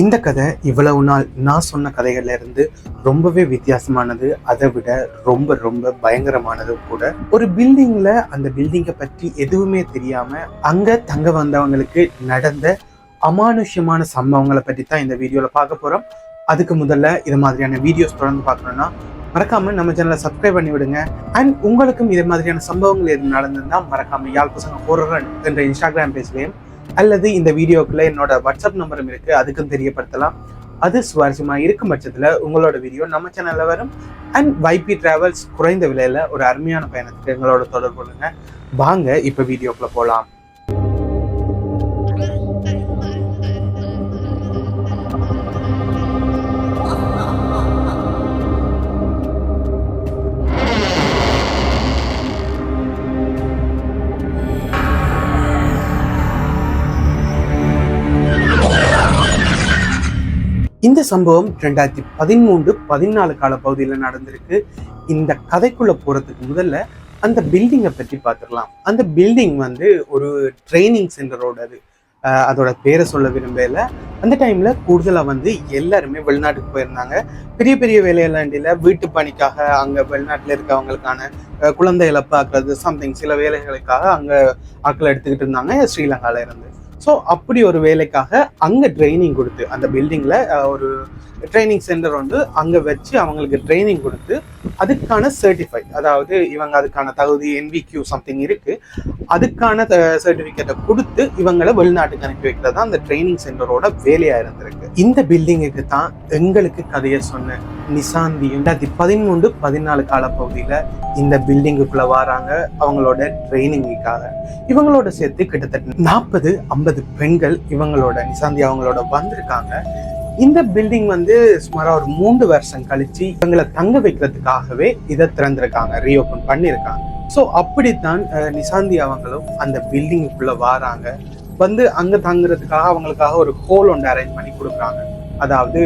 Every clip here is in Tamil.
இந்த கதை இவ்வளவு நாள் நான் சொன்ன கதைகள்ல இருந்து ரொம்பவே வித்தியாசமானது. அதை விட ரொம்ப ரொம்ப பயங்கரமானது கூட. ஒரு பில்டிங்ல அந்த பில்டிங்கை பற்றி எதுவுமே தெரியாம அங்க தங்க வந்தவங்களுக்கு நடந்த அமானுஷ்யமான சம்பவங்களை பற்றி தான் இந்த வீடியோவில் பார்க்க போகிறோம் அதுக்கு முதல்ல இது மாதிரியான வீடியோஸ் தொடர்ந்து பார்க்கணும்னா மறக்காம நம்ம சேனலை சப்ஸ்கிரைப் பண்ணி விடுங்க. அண்ட் உங்களுக்கும் இதே மாதிரியான சம்பவங்கள் எது நடந்திருந்தால் மறக்காம யாழ் பசங்க ஹோரரன் என்ற இன்ஸ்டாகிராம் பேஜ்லயும் அல்லது இந்த வீடியோக்குள்ள என்னோட வாட்ஸ்அப் நம்பரும் இருக்கு. அதுக்கும் தெரியப்படுத்தலாம். அது சுவாரஸ்யமாக இருக்கும் பட்சத்தில் உங்களோட வீடியோ நம்ம சேனலில் வரும். அண்ட் வைபி டிராவல்ஸ் குறைந்த விலையில் ஒரு அருமையான பயணத்துக்கு எங்களோட தொடர்பு கொள்ளுங்க. வாங்க இப்போ வீடியோக்குள்ளே போகலாம் இந்த சம்பவம் ரெண்டாயிரத்தி பதிமூன்று பதினாலு கால பகுதியில் நடந்திருக்கு. இந்த கதைக்குள்ள போறதுக்கு முதல்ல அந்த பில்டிங்கை பற்றி பார்த்துடலாம் அந்த பில்டிங் வந்து ஒரு ட்ரைனிங் சென்டரோட அது. அதோட பேரை சொல்ல விரும்பல. அந்த டைம்ல கூடுதலாக வந்து எல்லாருமே வெளிநாட்டுக்கு போயிருந்தாங்க. பெரிய பெரிய வேலையெல்லாம் வீட்டு பணிக்காக அங்கே வெளிநாட்டில் இருக்கவங்களுக்கான குழந்தை இழப்பு ஆக்குறது சம்திங் சில வேலைகளுக்காக அங்கே ஆட்களை எடுத்துக்கிட்டு இருந்தாங்க. ஸ்ரீலங்கால இருந்து. ஸோ அப்படி ஒரு வேலைக்காக அங்கே ட்ரைனிங் கொடுத்து அந்த பில்டிங்கில் ஒரு ட்ரைனிங் சென்டர் வந்து அங்கே வச்சு அவங்களுக்கு ட்ரைனிங் கொடுத்து அதுக்கான சர்டிஃபை அதாவது இவங்க அதுக்கான தகுதி என்விக்யூ சம்திங் இருக்குது அதுக்கான சர்டிஃபிகேட்டை கொடுத்து இவங்களை வெளிநாட்டுக்கு அனுப்பி வைக்கிறது தான் அந்த ட்ரைனிங் சென்டரோட வேலையாக இருந்திருக்கு. இந்த பில்டிங்குக்கு தான் எங்களுக்கு கதையை சொன்ன நிசாந்தியும் ரெண்டாயிரத்தி பதிமூன்று பதினாலு காலப்பகுதியில் இந்த பில்டிங்குக்குள்ளே வராங்க. அவங்களோட ட்ரைனிங்குக்காக இவங்களோட சேர்த்து கிட்டத்தட்ட நாற்பது ஐம்பது பெண்கள் இவங்களோட நிசாந்தி அவங்களோட வந்திருக்காங்க. இந்த பில்டிங் வந்து சுமார் ஒரு மூன்று வருஷம் கழிச்சு இவங்களை தங்க வைக்கிறதுக்காகவே இதை திறந்திருக்காங்க ரீஓபன் பண்ணியிருக்காங்க. ஸோ அப்படித்தான் நிசாந்தி அவங்களும் அந்த பில்டிங்குக்குள்ள வராங்க. வந்து அங்க தங்குறதுக்காக அவங்களுக்காக ஒரு ஹோல் ஒன்று அரேஞ்ச் பண்ணி கொடுக்குறாங்க. அதாவது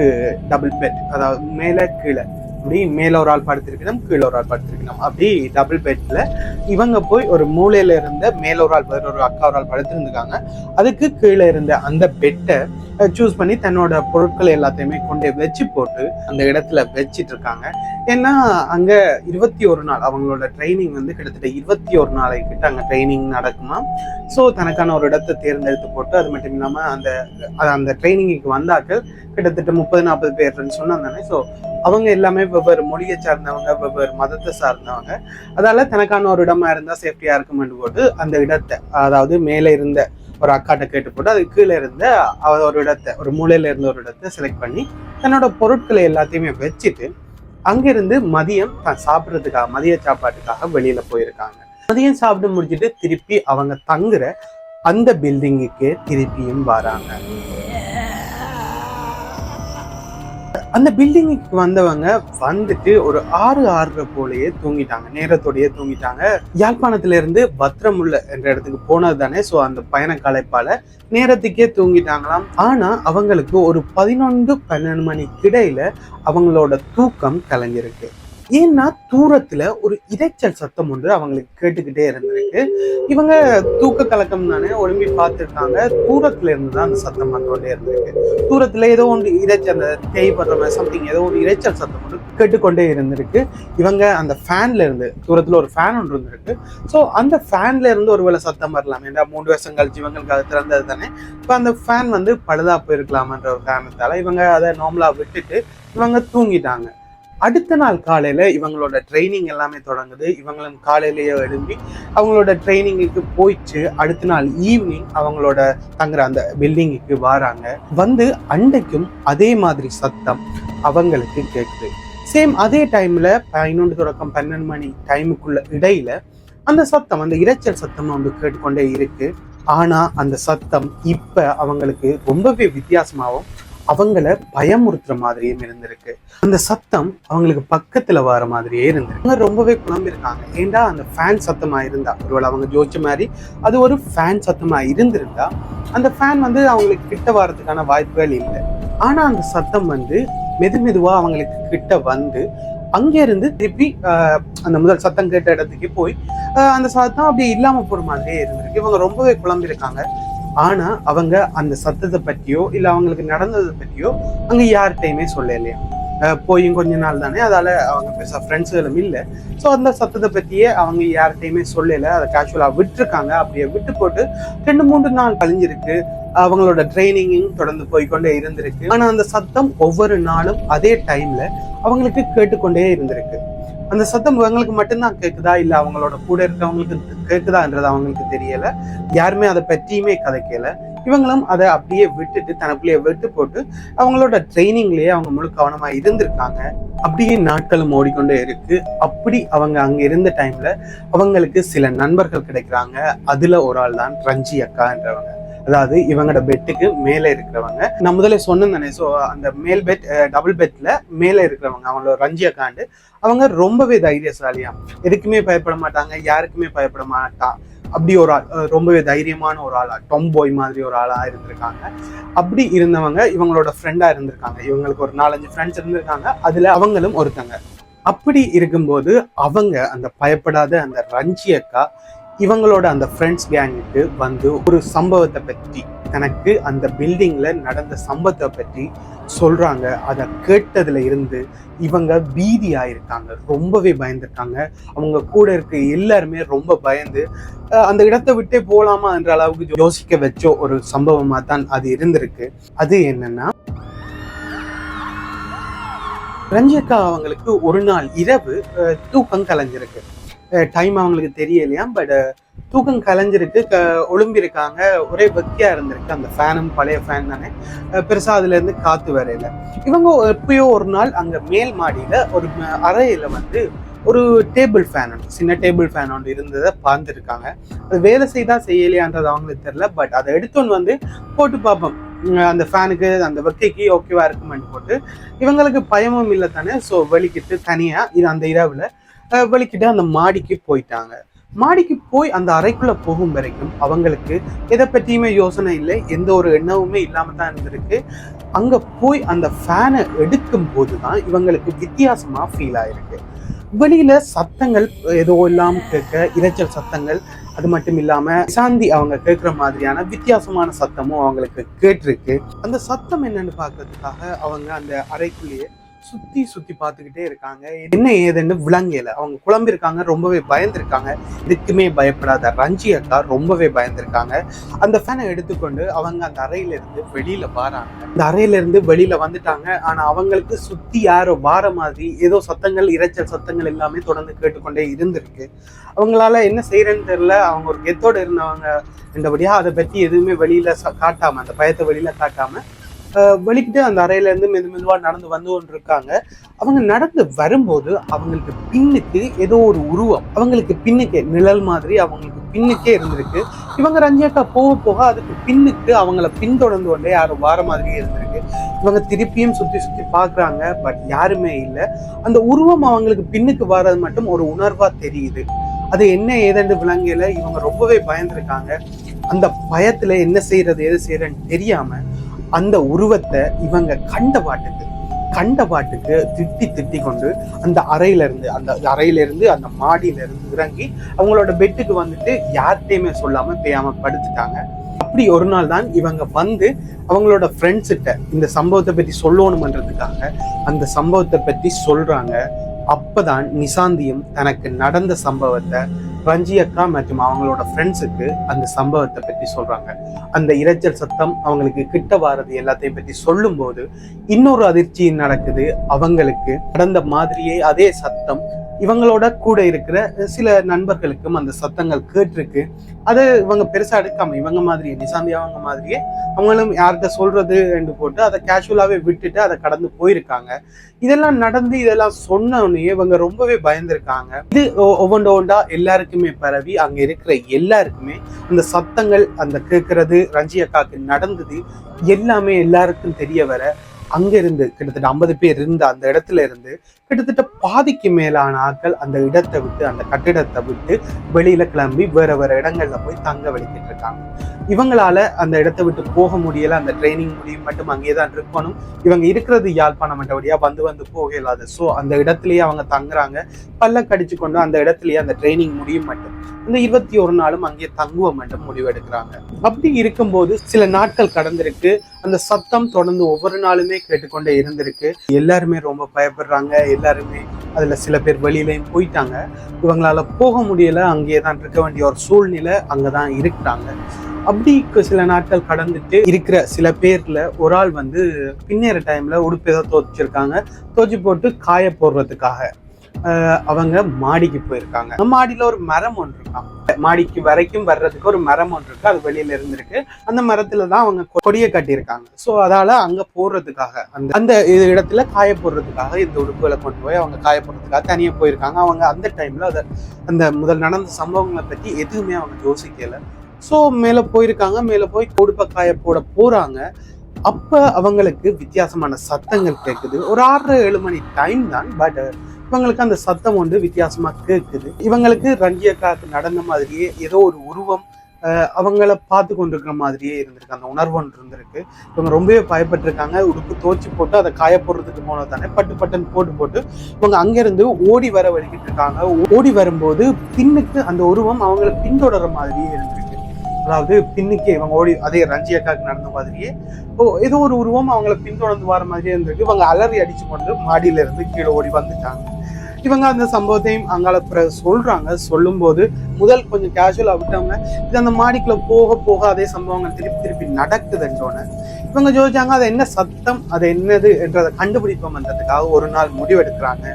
டபுள் பெட் அதாவது மேலே கீழே. அப்படி மேல ஒரு ஆள் படுத்திருக்கணும் கீழே ஒரு ஆள் படுத்திருக்கணும். அப்படி டபுள் பெட்ல இவங்க போய் ஒரு மூலையில இருந்த மேல ஒரு ஆள் ஒரு அக்கா ஒரு ஆள் படுத்திருந்துக்காங்க அதுக்கு கீழே இருந்த அந்த பெட்டை சூஸ் பண்ணி தன்னோட பொருட்கள் எல்லாத்தையுமே கொண்டு வச்சு போட்டு அந்த இடத்துல வச்சிட்டு இருக்காங்க. ஏன்னா அங்க இருபத்தி ஒரு நாள் அவங்களோட ட்ரைனிங் வந்து கிட்டத்தட்ட இருபத்தி ஒரு நாளைக்கிட்ட அங்க ட்ரைனிங் நடக்குமா? ஸோ தனக்கான ஒரு இடத்தை தேர்ந்தெடுத்து போட்டு அது மட்டும் இல்லாம அந்த அந்த ட்ரைனிங்குக்கு வந்தாக்கள் கிட்டத்தட்ட முப்பது நாற்பது பேர் சொன்னாங்க. ஸோ அவங்க எல்லாமே வெவ்வேறு மொழியை சார்ந்தவங்க வெவ்வேறு மதத்தை சார்ந்தவங்க. அதால தனக்கான ஒரு இடமா இருந்தா சேஃப்டியா இருக்கும்னு போட்டு அந்த இடத்தை அதாவது மேலே இருந்த ஒரு அக்காட்ட கேட்டு போட்டு அது கீழே இருந்த ஒரு இடத்தை ஒரு மூலையில இருந்த ஒரு இடத்தை செலக்ட் பண்ணி தன்னோட பொருட்களை எல்லாத்தையுமே வச்சுட்டு அங்கிருந்து மதியம் தான் சாப்பிட்றதுக்காக மதிய சாப்பாட்டுக்காக வெளியில போயிருக்காங்க. மதியம் சாப்பிட்டு முடிச்சுட்டு திருப்பி அவங்க தங்குற அந்த பில்டிங்குக்கே திருப்பியும் வராங்க. அந்த பில்டிங்குக்கு வந்தவங்க வந்துட்டு ஒரு ஆறு ஆறரை போலயே தூங்கிட்டாங்க. நேரத்தோடயே தூங்கிட்டாங்க. யாழ்ப்பாணத்துல இருந்து பத்திரமுள்ள என்ற இடத்துக்கு போனது தானே. ஸோ அந்த பயண கலைப்பால நேரத்துக்கே தூங்கிட்டாங்களாம். ஆனா அவங்களுக்கு ஒரு பதினொன்று பன்னெண்டு மணிக்கு இடையில அவங்களோட தூக்கம் கலைஞ்சிருக்கு. ஏன்னா தூரத்துல ஒரு இறைச்சல் சத்தம் ஒன்று அவங்களுக்கு கேட்டுக்கிட்டே இருந்திருக்கு. இவங்க தூக்க கலக்கம் தானே ஒழுங்கி பார்த்துருக்காங்க தூரத்துல இருந்து தான் அந்த சத்தம் வந்துட்டே இருந்திருக்கு. தூரத்துல ஏதோ ஒன்று இறைச்சல் அந்த தேய்படுற மாதிரி சம்திங் ஏதோ ஒரு இறைச்சல் சத்தம் ஒன்று கேட்டுக்கொண்டே இருந்திருக்கு. இவங்க அந்த ஃபேன்ல இருந்து தூரத்துல ஒரு ஃபேன் ஒன்று இருந்திருக்கு. ஸோ அந்த ஃபேன்ல இருந்து ஒருவேளை சத்தம் வரலாம் ஏன்னா மூன்று வருஷம் கழிச்சு இவங்களுக்கு திறந்தது தானே. இப்போ அந்த ஃபேன் வந்து பழுதா போயிருக்கலாமன்ற ஒரு காரணத்தால இவங்க அதை நார்மலா விட்டுட்டு இவங்க தூங்கிட்டாங்க. அடுத்த நாள் காலையில இவங்களோட ட்ரைனிங் எல்லாமே தொடங்குது. இவங்களும் காலையிலேயே எழும்பி அவங்களோட ட்ரைனிங்குக்கு போயிட்டு அடுத்த நாள் ஈவினிங் அவங்களோட தங்குற அந்த பில்டிங்குக்கு வராங்க. வந்து அன்றைக்கும் அதே மாதிரி சத்தம் அவங்களுக்கு கேட்குது சேம் அதே டைம்ல பதினொன்று தொடக்கம் பன்னெண்டு மணி டைமுக்குள்ள இடையில அந்த சத்தம் அந்த இரைச்சல் சத்தம் வந்து கேட்டுக்கொண்டே இருக்கு. ஆனா அந்த சத்தம் இப்ப அவங்களுக்கு ரொம்பவே வித்தியாசமாகவும் அவங்கள பயமுறுத்துற மாதிரியும் இருந்திருக்கு. அந்த சத்தம் அவங்களுக்கு பக்கத்துல வர மாதிரியே இருந்திருக்கு. அவங்க ரொம்பவே குழம்பிருக்காங்க ஏண்டா அந்த ஃபேன் சத்தமா இருந்தா? ஒருவேளை அவங்க ஜோதிச்ச மாதிரி அது ஒரு ஃபேன் சத்தமா இருந்திருந்தா அந்த ஃபேன் வந்து அவங்களுக்கு கிட்ட வர்றதுக்கான வாய்ப்புகள் இல்லை. ஆனா அந்த சத்தம் வந்து மெது மெதுவா அவங்களுக்கு கிட்ட வந்து அங்க இருந்து திருப்பி அந்த முதல் சத்தம் கேட்ட இடத்துக்கு போய் அந்த சத்தம் அப்படியே இல்லாம போற மாதிரியே இருந்திருக்கு. இவங்க ரொம்பவே குழம்பிருக்காங்க ஆனா அவங்க அந்த சத்தத்தை பற்றியோ இல்ல அவங்களுக்கு நடந்ததை பற்றியோ அங்க யார்கிட்டயுமே சொல்லலையா? போயும் கொஞ்ச நாள் தானே அதால அவங்க பெருசாக ஃப்ரெண்ட்ஸுகளும் இல்லை. ஸோ அந்த சத்தத்தை பற்றியே அவங்க யார்கிட்டையுமே சொல்லலை. அதை கேஷுவலாக விட்டுருக்காங்க. அப்படியே விட்டு போட்டு ரெண்டு மூன்று நாள் கழிஞ்சிருக்கு. அவங்களோட ட்ரைனிங்கும் தொடர்ந்து போய்க்கொண்டே இருந்திருக்கு. ஆனால் அந்த சத்தம் ஒவ்வொரு நாளும் அதே டைம்ல அவங்களுக்கு கேட்டுக்கொண்டே இருந்திருக்கு. அந்த சத்தம் இவங்களுக்கு மட்டும்தான் கேட்குதா இல்ல அவங்களோட கூட இருக்கவங்களுக்கு கேட்குதான்றது அவங்களுக்கு தெரியல. யாருமே அதை பற்றியுமே கதைக்கல. இவங்களும் அதை அப்படியே விட்டுட்டு தனக்குள்ளேயே விட்டு போட்டு அவங்களோட ட்ரைனிங்லயே அவங்க முழு கவனமா இருந்திருக்காங்க. அப்படியே நாட்களும் ஓடிக்கொண்டே இருக்கு. அப்படி அவங்க அங்க இருந்த டைம்ல அவங்களுக்கு சில நண்பர்கள் கிடைக்கிறாங்க. அதுல ஒரு ஆள் தான் ரஞ்சி அக்கான்றவங்க அதாவது இவங்களோட பெட்டுக்கு மேலே இருக்கிறவங்க. நான் முதல்ல சொன்னேன் தானே ஸோ அந்த மேல் பெட் டபுள் பெட்ல மேலே இருக்கிறவங்க அவங்களோட ரஞ்சி காண்டு அவங்க ரொம்பவே தைரியசாலியா எதுக்குமே பயப்பட மாட்டாங்க யாருக்குமே பயப்பட மாட்டா அப்படி ஒரு ஆள் ரொம்பவே தைரியமான ஒரு ஆளா டொம்போய் மாதிரி ஒரு ஆளா இருந்திருக்காங்க. அப்படி இருந்தவங்க இவங்களோட ஃப்ரெண்டா இருந்திருக்காங்க. இவங்களுக்கு ஒரு நாலஞ்சு ஃப்ரெண்ட்ஸ் இருந்திருக்காங்க. அதுல அவங்களும் ஒருத்தங்க. அப்படி இருக்கும்போது அவங்க அந்த பயப்படாத அந்த ரஞ்சி அக்கா இவங்களோட அந்த ஃப்ரெண்ட்ஸ் கேங்குக்கு வந்து ஒரு சம்பவத்தை பற்றி தனக்கு அந்த பில்டிங்கில் நடந்த சம்பவத்தை பற்றி சொல்கிறாங்க அதை கேட்டதுல இருந்து இவங்க பீதி ஆயிருக்காங்க ரொம்பவே பயந்துருக்காங்க. அவங்க கூட இருக்க எல்லாருமே ரொம்ப பயந்து அந்த இடத்தை விட்டே போகலாமா என்ற அளவுக்கு யோசிக்க வச்ச ஒரு சம்பவமாக தான் அது இருந்திருக்கு. அது என்னன்னா ரஞ்சிகா அவங்களுக்கு ஒரு நாள் இரவு தூக்கம் கலைஞ்சிருக்கு. டைம் அவங்களுக்கு தெரியலையா? பட் தூக்கம் கலைஞ்சிருக்கு. க ஒழும்பிருக்காங்க. ஒரே பக்தியாக இருந்திருக்கு. அந்த ஃபேனும் பழைய ஃபேன் தானே. பெருசாக பெருசா காற்று வரையில இவங்க எப்பயோ ஒரு நாள் அங்கே மேல் மாடியில் ஒரு அறையில் வந்து ஒரு டேபிள் ஃபேன் சின்ன டேபிள் ஃபேன் ஒன்று இருந்ததை பார்த்துருக்காங்க. அது வேலை செய்தா செய்யலையான்றது அவங்களுக்கு தெரில பட் அதை எடுத்தோன்னு வந்து போட்டு பார்ப்போம். அந்த ஃபேனுக்கு அந்த வக்கைக்கு ஓகேவா இருக்குமென்னு போட்டு. இவங்களுக்கு பயமும் இல்லை தானே. ஸோ வெளிக்கிட்டு தனியாக இது அந்த இரவில் வலிக்கிட்டு அந்த மாடிக்கு போயிட்டாங்க. மாடிக்கு போய் அந்த அறைக்குள்ள போகும் வரைக்கும் அவங்களுக்கு எதை பற்றியுமே யோசனை இல்லை. எந்த ஒரு எண்ணமுமே இல்லாம தான் இருந்திருக்கு. அங்க போய் அந்த ஃபேனை எடுக்கும் போது தான் இவங்களுக்கு வித்தியாசமா ஃபீல் ஆயிருக்கு. வெளியில சத்தங்கள் ஏதோ இல்லாமல் கேட்க இரைச்சல் சத்தங்கள் அது மட்டும் இல்லாம சாந்தி அவங்க கேட்குற மாதிரியான வித்தியாசமான சத்தமும் அவங்களுக்கு கேட்டிருக்கு. அந்த சத்தம் என்னன்னு பார்க்கறதுக்காக அவங்க அந்த அறைக்குள்ளேயே சுத்தி சுத்தி பார்த்துக்கிட்டே இருக்காங்க. என்ன ஏதுன்னு விளங்கல. அவங்க குழம்பிருக்காங்க ரொம்பவே பயந்துருக்காங்க. இதுக்குமே பயப்படாத ரஞ்சி அக்கா ரொம்பவே பயந்துருக்காங்க. அந்த ஃபேனை எடுத்துக்கொண்டு அவங்க அந்த அறையில இருந்து வெளியில வராங்க. அந்த அறையில இருந்து வெளியில வந்துட்டாங்க. ஆனா அவங்களுக்கு சுத்தி யாரோ வார மாதிரி ஏதோ சத்தங்கள் இரைச்சல் சத்தங்கள் எல்லாமே தொடர்ந்து கேட்டுக்கொண்டே இருந்திருக்கு. அவங்களால என்ன செய்யறேன்னு தெரியல. அவங்க ஒரு கெத்தோட இருந்தவங்க என்றபடியா அதை பத்தி எதுவுமே வெளியில காட்டாமல் காட்டாம அந்த பயத்தை வெளியில காட்டாம வெளிக்கிட்டு அந்த அறையில இருந்து மெது மெதுவா நடந்து வந்து கொண்டு இருக்காங்க அவங்க நடந்து வரும்போது அவங்களுக்கு பின்னுக்கு ஏதோ ஒரு உருவம். அவங்களுக்கு பின்னுக்கே நிழல் மாதிரி அவங்களுக்கு பின்னுக்கே இருந்திருக்கு. இவங்க ரஞ்சியக்கா போக போக அதுக்கு பின்னுக்கு அவங்கள பின்தொடர்ந்து கொண்டே யாரும் வார மாதிரியே இருந்திருக்கு. இவங்க திருப்பியும் சுத்தி சுத்தி பாக்குறாங்க பட் யாருமே இல்லை. அந்த உருவம் அவங்களுக்கு பின்னுக்கு வர்றது மட்டும் ஒரு உணர்வா தெரியுது. அது என்ன ஏதென்று விளங்கல. இவங்க ரொம்பவே பயந்துருக்காங்க. அந்த பயத்துல என்ன செய்யறது எது செய்யறதுன்னு தெரியாம அந்த உருவத்தை இவங்க கண்ட பாட்டுக்கு கண்ட பாட்டுக்கு திட்டி திட்டி கொண்டு அந்த அறையிலேருந்து அந்த அறையிலேருந்து அந்த மாடியிலேருந்து இறங்கி அவங்களோட பெட்டுக்கு வந்துட்டு யார்கிட்டையுமே சொல்லாமல் பேயாம படுத்துட்டாங்க. அப்படி ஒரு நாள் தான் இவங்க வந்து அவங்களோட ஃப்ரெண்ட்ஸ்கிட்ட இந்த சம்பவத்தை பற்றி சொல்லணுமன்றதுக்காக அந்த சம்பவத்தை பற்றி சொல்றாங்க. அப்பதான் நிசாந்தியும் தனக்கு நடந்த சம்பவத்தை ரஞ்சி அக்கா மற்றும் அவங்களோட ஃப்ரெண்ட்ஸுக்கு அந்த சம்பவத்தை பற்றி சொல்றாங்க. அந்த இரைச்சல் சத்தம் அவங்களுக்கு கிட்ட வாரது எல்லாத்தையும் பற்றி சொல்லும்போது இன்னொரு அதிர்ச்சி நடக்குது. அவங்களுக்கு நடந்த மாதிரியே அதே சத்தம் இவங்களோட கூட இருக்கிற சில நண்பர்களுக்கும் அந்த சத்தங்கள் கேட்டிருக்கு. அது இவங்க பெருசாக எடுக்காம இவங்க மாதிரியே நிசாந்தி அவங்க மாதிரியே அவங்களும் யார்கிட்ட சொல்றது என்று போட்டு அதை கேஷுவலாகவே விட்டுட்டு அதை கடந்து போயிருக்காங்க. இதெல்லாம் நடந்து இதெல்லாம் சொன்னோடனே இவங்க ரொம்பவே பயந்துருக்காங்க. இது ஒ- ஒவ்வொன்று ஒன்றா எல்லாருக்குமே பரவி அங்கே இருக்கிற எல்லாருக்குமே அந்த சத்தங்கள் அந்த கேட்கறது ரஞ்சி அக்காவுக்கு நடந்தது எல்லாமே எல்லாருக்கும் தெரிய வர அங்க இருந்து கிட்டத்தட்ட ஐம்பது பேர் இருந்த அந்த இடத்துல இருந்து கிட்டத்தட்ட பாதிக்கு மேலான ஆட்கள் அந்த இடத்தை விட்டு அந்த கட்டிடத்தை விட்டு வெளியில கிளம்பி வேற வேற இடங்கள்ல போய் தங்க வலிக்கிட்டு இருக்காங்க. இவங்களால அந்த இடத்தை விட்டு போக முடியல அந்த ட்ரைனிங் முடியும் மட்டும் அங்கே தான் இருக்கணும். இவங்க இருக்கிறது யாழ்ப்பாணம் மற்றபடியா வந்து வந்து போக இல்லாது ஸோ அந்த இடத்துலயே அவங்க தங்குறாங்க. பல்ல கடிச்சு கொண்டு அந்த இடத்துலயே அந்த ட்ரைனிங் முடியும் மட்டும். இந்த இருபத்தி ஒரு நாளும் அங்கே தங்குவ மட்டும் முடிவெடுக்கிறாங்க. அப்படி இருக்கும்போது சில நாட்கள் கடந்திருக்கு. அந்த சத்தம் தொடர்ந்து ஒவ்வொரு நாளுமே கேட்டுக்கொண்டே இருந்திருக்கு. எல்லாருமே ரொம்ப பயப்படுறாங்க. எல்லாருமே அதுல சில பேர் வெளியிலையும் போயிட்டாங்க. இவங்களால போக முடியல. அங்கேயே தான் இருக்க வேண்டிய ஒரு சூழ்நிலை அங்கதான் இருக்கிறாங்க அப்படி சில நாட்கள் கடந்துட்டு இருக்கிற சில பேர்ல ஒரு ஆள் வந்து பின்னேற டைம்ல உடுப்பு ஏதோ தோச்சிருக்காங்க தோச்சி போட்டு காய போடுறதுக்காக. அவங்க மாடிக்கு போயிருக்காங்க. மாடியில் மாடியில ஒரு மரம் ஒன்று இருக்கான் மாடிக்கு வரைக்கும் வர்றதுக்கு ஒரு மரம் ஒன்று இருக்கு. அது வெளியில இருந்திருக்கு. அந்த மரத்துல தான் அவங்க கொடியை கட்டியிருக்காங்க. ஸோ அதால அங்க போடுறதுக்காக அந்த அந்த இது இடத்துல காய போடுறதுக்காக இந்த உடுப்புகளை கொண்டு போய் அவங்க காய போடுறதுக்காக தனியா போயிருக்காங்க. அவங்க அந்த டைம்ல அதை அந்த முதல் நடந்த சம்பவங்களை பத்தி எதுவுமே அவங்க யோசிக்கல. ஸோ மேலே போயிருக்காங்க. மேலே போய் உடுப்பை காய போட போறாங்க. அப்ப அவங்களுக்கு வித்தியாசமான சத்தங்கள் கேட்குது ஒரு ஆறரை ஏழு மணி டைம் தான். பட் இவங்களுக்கு அந்த சத்தம் வந்து வித்தியாசமா கேட்குது இவங்களுக்கு ரஞ்சியக்காக்கு நடந்த மாதிரியே ஏதோ ஒரு உருவம் அவங்கள பார்த்து கொண்டிருக்கிற மாதிரியே இருந்திருக்கு. அந்த உணர்வு ஒன்று இருந்திருக்கு. இவங்க ரொம்பவே பயப்பட்டிருக்காங்க. உடுப்பு தோச்சி போட்டு அதை காய போடுறதுக்கு போனது தானே பட்டு பட்டுன்னு போட்டு போட்டு இவங்க அங்கேருந்து ஓடி வர வலிக்கிட்டு இருக்காங்க. ஓடி வரும்போது பின்னுக்கு அந்த உருவம் அவங்கள பின்தொடர மாதிரியே இருந்திருக்கு. அதாவது பின்னுக்கு இவங்க ஓடி அதே ரஞ்சி அக்காவுக்கு நடந்த மாதிரியே ஓ ஏதோ ஒரு உருவம் அவங்கள பின்தொடர்ந்து வர மாதிரியே இருந்திருக்கு. இவங்க அலறி அடிச்சு கொண்டு மாடியில இருந்து கீழே ஓடி வந்துட்டாங்க. இவங்க அந்த சம்பவத்தையும் அங்கால பிற- சொல்றாங்க சொல்லும்போது முதல் கொஞ்சம் கேஷுவலா விட்டவங்க இது அந்த மாடிக்குள்ள போக போக அதே சம்பவங்கள் திருப்பி திருப்பி நடக்குதுன்றோன்னு. இவங்க ஜோதிச்சாங்க அது என்ன சத்தம்? அது என்னது? என்றதை கண்டுபிடிப்போம்ன்றதுக்காக ஒரு நாள் முடிவெடுக்கிறாங்க.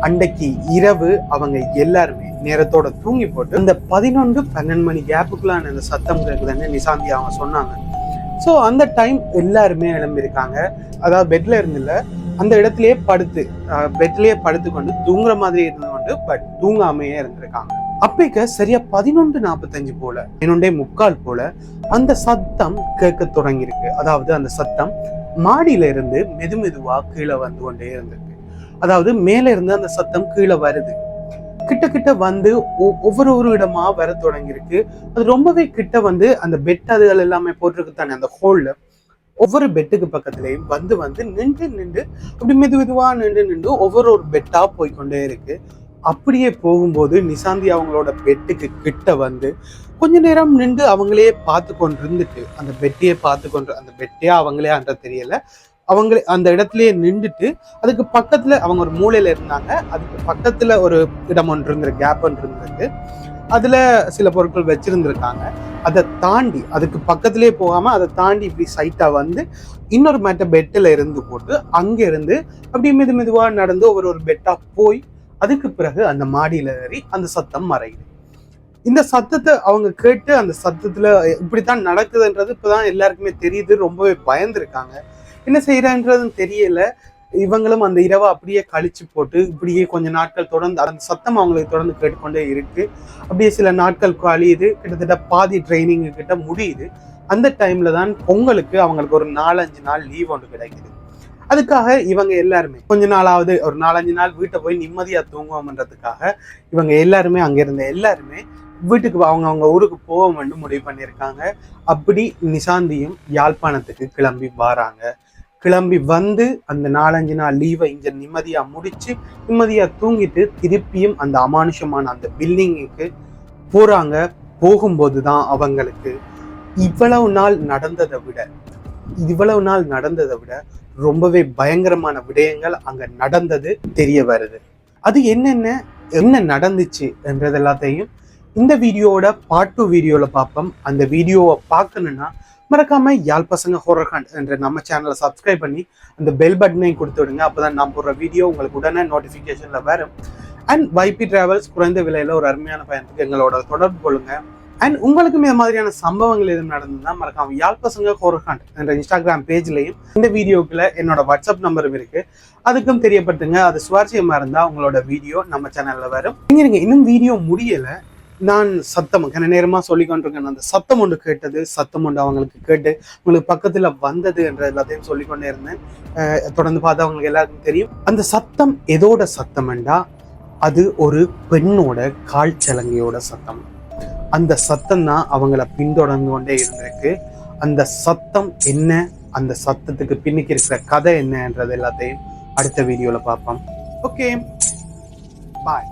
அன்னைக்கு இரவு அவங்க எல்லாருமே நேரத்தோட தூங்கி போட்டு இந்த பதினொன்று பன்னெண்டு மணி கேப்புக்குள்ளான அந்த சத்தம் கேட்குதுன்னு நிசாந்தி அவங்க சொன்னாங்க. ஸோ அந்த டைம் எல்லாருமே எழும்பியிருக்காங்க அதாவது பெட்ல இருந்தில்ல அந்த இடத்துலயே படுத்து பெட்லயே படுத்து கொண்டு தூங்குற மாதிரி இருந்து கொண்டு பட் தூங்காமையே இருந்திருக்காங்க. அப்பைக்க சரியா பதினொன்று நாற்பத்தஞ்சு போல என்னுடைய முக்கால் போல அந்த சத்தம் கேட்க தொடங்கியிருக்கு. அதாவது அந்த சத்தம் மாடியில இருந்து மெது மெதுவா கீழே வந்து கொண்டே இருந்திருக்கு. அதாவது மேல இருந்து அந்த சத்தம் கீழே வருது. கிட்ட கிட்ட வந்து ஒ- ஒவ்வொரு ஒரு இடமா வர தொடங்கியிருக்கு. அது ரொம்பவே கிட்ட வந்து அந்த பெட் அதுகள் எல்லாமே போட்டிருக்கு தானே அந்த ஹோல்ல ஒவ்வொரு பெட்டுக்கு பக்கத்துலயும் வந்து வந்து நின்று நின்று அப்படி மெது மெதுவா நின்று நின்று ஒவ்வொரு ஒரு பெட்டா போய்க்கொண்டே இருக்கு. அப்படியே போகும்போது நிசாந்தி அவங்களோட பெட்டுக்கு கிட்ட வந்து கொஞ்ச நேரம் நின்று அவங்களே பார்த்து கொண்டு இருந்துட்டு அந்த பெட்டையே பார்த்து கொண்டு அந்த பெட்டையா அவங்களே அந்த தெரியல. அவங்களே அந்த இடத்துலயே நின்றுட்டு அதுக்கு பக்கத்துல அவங்க ஒரு மூலையில இருந்தாங்க. அதுக்கு பக்கத்துல ஒரு இடம் ஒன்று இருந்திருக்கு கேப் ஒன்று இருந்திருக்கு. அதில் சில பொருட்கள் வச்சுருந்துருக்காங்க. அதை தாண்டி அதுக்கு பக்கத்துலேயே போகாம அதை தாண்டி இப்படி சைட்டா வந்து இன்னொரு மேட்ட பெட்டில் இருந்து போட்டு அங்கேருந்து அப்படியே மெது மெதுவாக நடந்து ஒரு ஒரு பெட்டாக போய் அதுக்கு பிறகு அந்த மாடியில ஏறி அந்த சத்தம் மறையுது. இந்த சத்தத்தை அவங்க கேட்டு அந்த சத்தத்தில் இப்படித்தான் நடக்குதுன்றது இப்பதான் எல்லாருக்குமே தெரியுது. ரொம்பவே பயந்துருக்காங்க. என்ன செய்யறான்றதும் தெரியல. இவங்களும் அந்த இரவை அப்படியே கழிச்சு போட்டு இப்படியே கொஞ்ச நாட்கள் தொடர்ந்து அந்த சத்தம் அவங்களுக்கு தொடர்ந்து கேட்டுக்கொண்டே இருக்கு. அப்படியே சில நாட்கள் கழியுது கிட்டத்தட்ட பாதி ட்ரைனிங் கிட்ட முடியுது. அந்த டைம்ல தான் பொங்கலுக்கு அவங்களுக்கு ஒரு நாலஞ்சு நாள் லீவ் ஒன்று கிடைக்குது. அதுக்காக இவங்க எல்லாருமே கொஞ்ச நாளாவது ஒரு நாலஞ்சு நாள் வீட்டை போய் நிம்மதியா தூங்குவோம்ன்றதுக்காக இவங்க எல்லாருமே அங்கே இருந்த எல்லாருமே வீட்டுக்கு அவங்க அவங்க ஊருக்கு போவோம்னு முடிவு பண்ணியிருக்காங்க. அப்படி நிசாந்தியும் யாழ்ப்பாணத்துக்கு கிளம்பி வராங்க. கிளம்பி வந்து அந்த நாலஞ்சு நாள் லீவை இங்க நிம்மதியா முடிச்சு நிம்மதியா தூங்கிட்டு திருப்பியும் அந்த அமானுஷமான அந்த பில்டிங்குக்கு போறாங்க. போகும்போது தான் அவங்களுக்கு இவ்வளவு நாள் நடந்ததை விட இவ்வளவு நாள் நடந்ததை விட ரொம்பவே பயங்கரமான விடயங்கள் அங்க நடந்தது தெரிய வருது. அது என்னென்ன என்ன நடந்துச்சு என்றது எல்லாத்தையும் இந்த வீடியோவோட பார்ட் டூ வீடியோல பார்ப்போம். அந்த வீடியோவை பார்க்கணுன்னா மறக்காம யாழ் பசங்க ஹோரகாண்ட் என்ற நம்ம சேனலை சப்ஸ்கிரைப் பண்ணி அந்த பெல் பட்டனையும் கொடுத்து விடுங்க. அப்பதான் நான் போடுற வீடியோ உங்களுக்கு உடனே நோட்டிஃபிகேஷனில் வரும். அண்ட் வைபி டிராவல்ஸ் குறைந்த விலையில ஒரு அருமையான பயணத்துக்கு எங்களோட தொடர்பு கொள்ளுங்க. அண்ட் உங்களுக்கும் இந்த மாதிரியான சம்பவங்கள் எதுவும் நடந்ததுன்னா மறக்காம யாழ் பசங்க ஹோரகாண்ட் என்ற இன்ஸ்டாகிராம் பேஜ்லயும் இந்த வீடியோக்குள்ள என்னோட வாட்ஸ்அப் நம்பரும் இருக்கு. அதுக்கும் தெரியப்பட்டுங்க அது சுவாரஸ்யமா இருந்தா உங்களோட வீடியோ நம்ம சேனல்ல வரும். இங்க இன்னும் வீடியோ முடியல. நான் சத்தம் கன நேரமாக சொல்லி கொண்டிருக்கேன் அந்த சத்தம் ஒன்று கேட்டது சத்தம் ஒன்று அவங்களுக்கு கேட்டு உங்களுக்கு பக்கத்தில் வந்தது என்ற எல்லாத்தையும் சொல்லி கொண்டே இருந்தேன் தொடர்ந்து பார்த்தா அவங்களுக்கு எல்லாருக்கும் தெரியும். அந்த சத்தம் எதோட சத்தம்ண்டா அது ஒரு பெண்ணோட கால் சலங்கையோட சத்தம். அந்த சத்தம் தான் அவங்கள பின்தொடர்ந்து கொண்டே இருந்திருக்கு. அந்த சத்தம் என்ன அந்த சத்தத்துக்கு பின்னுக்கு இருக்கிற கதை என்னன்றது எல்லாத்தையும் அடுத்த வீடியோவில் பார்ப்போம். ஓகே. பாய்.